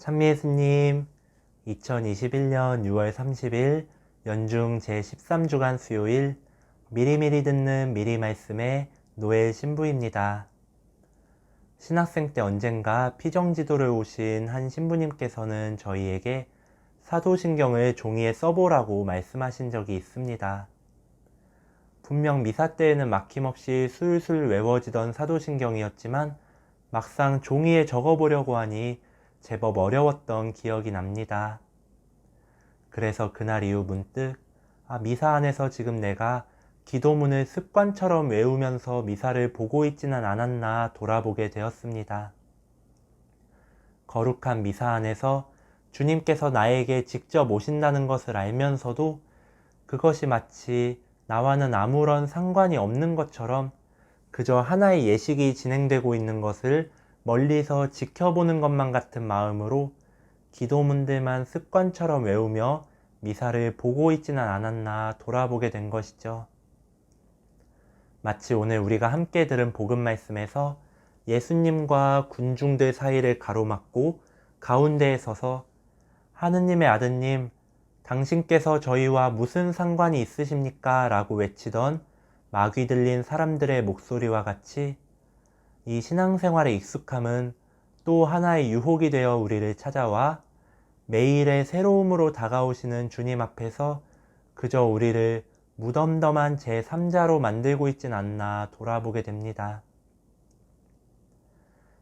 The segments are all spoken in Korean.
찬미예수님, 2021년 6월 30일 연중 제13주간 수요일 미리미리 듣는 미리 말씀의 노엘 신부입니다. 신학생 때 언젠가 피정지도를 오신 한 신부님께서는 저희에게 사도신경을 종이에 써보라고 말씀하신 적이 있습니다. 분명 미사 때에는 막힘없이 술술 외워지던 사도신경이었지만 막상 종이에 적어보려고 하니 제법 어려웠던 기억이 납니다. 그래서 그날 이후 문득 아, 미사 안에서 지금 내가 기도문을 습관처럼 외우면서 미사를 보고 있지는 않았나 돌아보게 되었습니다. 거룩한 미사 안에서 주님께서 나에게 직접 오신다는 것을 알면서도 그것이 마치 나와는 아무런 상관이 없는 것처럼 그저 하나의 예식이 진행되고 있는 것을 멀리서 지켜보는 것만 같은 마음으로 기도문들만 습관처럼 외우며 미사를 보고 있지는 않았나 돌아보게 된 것이죠. 마치 오늘 우리가 함께 들은 복음 말씀에서 예수님과 군중들 사이를 가로막고 가운데에 서서 하느님의 아드님, 당신께서 저희와 무슨 상관이 있으십니까? 라고 외치던 마귀 들린 사람들의 목소리와 같이 이 신앙생활의 익숙함은 또 하나의 유혹이 되어 우리를 찾아와 매일의 새로움으로 다가오시는 주님 앞에서 그저 우리를 무덤덤한 제3자로 만들고 있진 않나 돌아보게 됩니다.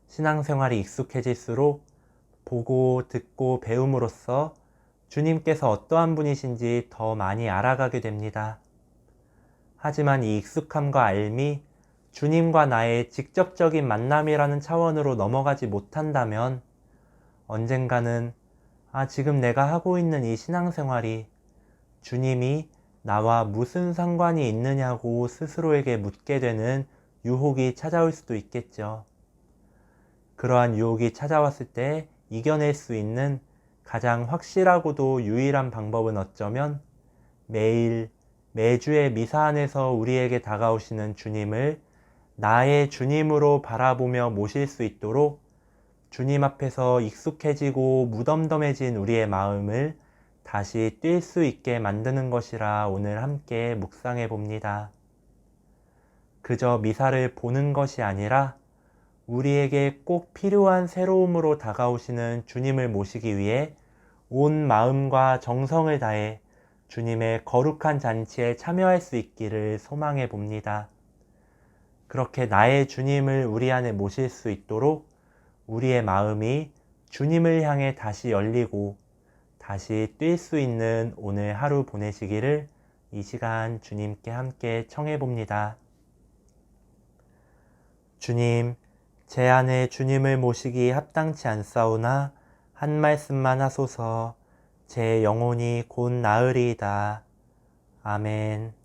신앙생활이 익숙해질수록 보고 듣고 배움으로써 주님께서 어떠한 분이신지 더 많이 알아가게 됩니다. 하지만 이 익숙함과 알미, 주님과 나의 직접적인 만남이라는 차원으로 넘어가지 못한다면 언젠가는 아, 지금 내가 하고 있는 이 신앙생활이 주님이 나와 무슨 상관이 있느냐고 스스로에게 묻게 되는 유혹이 찾아올 수도 있겠죠. 그러한 유혹이 찾아왔을 때 이겨낼 수 있는 가장 확실하고도 유일한 방법은 어쩌면 매일 매주의 미사 안에서 우리에게 다가오시는 주님을 나의 주님으로 바라보며 모실 수 있도록 주님 앞에서 익숙해지고 무덤덤해진 우리의 마음을 다시 뛸 수 있게 만드는 것이라 오늘 함께 묵상해 봅니다. 그저 미사를 보는 것이 아니라 우리에게 꼭 필요한 새로움으로 다가오시는 주님을 모시기 위해 온 마음과 정성을 다해 주님의 거룩한 잔치에 참여할 수 있기를 소망해 봅니다. 그렇게 나의 주님을 우리 안에 모실 수 있도록 우리의 마음이 주님을 향해 다시 열리고 다시 뛸 수 있는 오늘 하루 보내시기를 이 시간 주님께 함께 청해 봅니다. 주님, 제 안에 주님을 모시기 합당치 않사오나 한 말씀만 하소서 제 영혼이 곧 나으리이다. 아멘.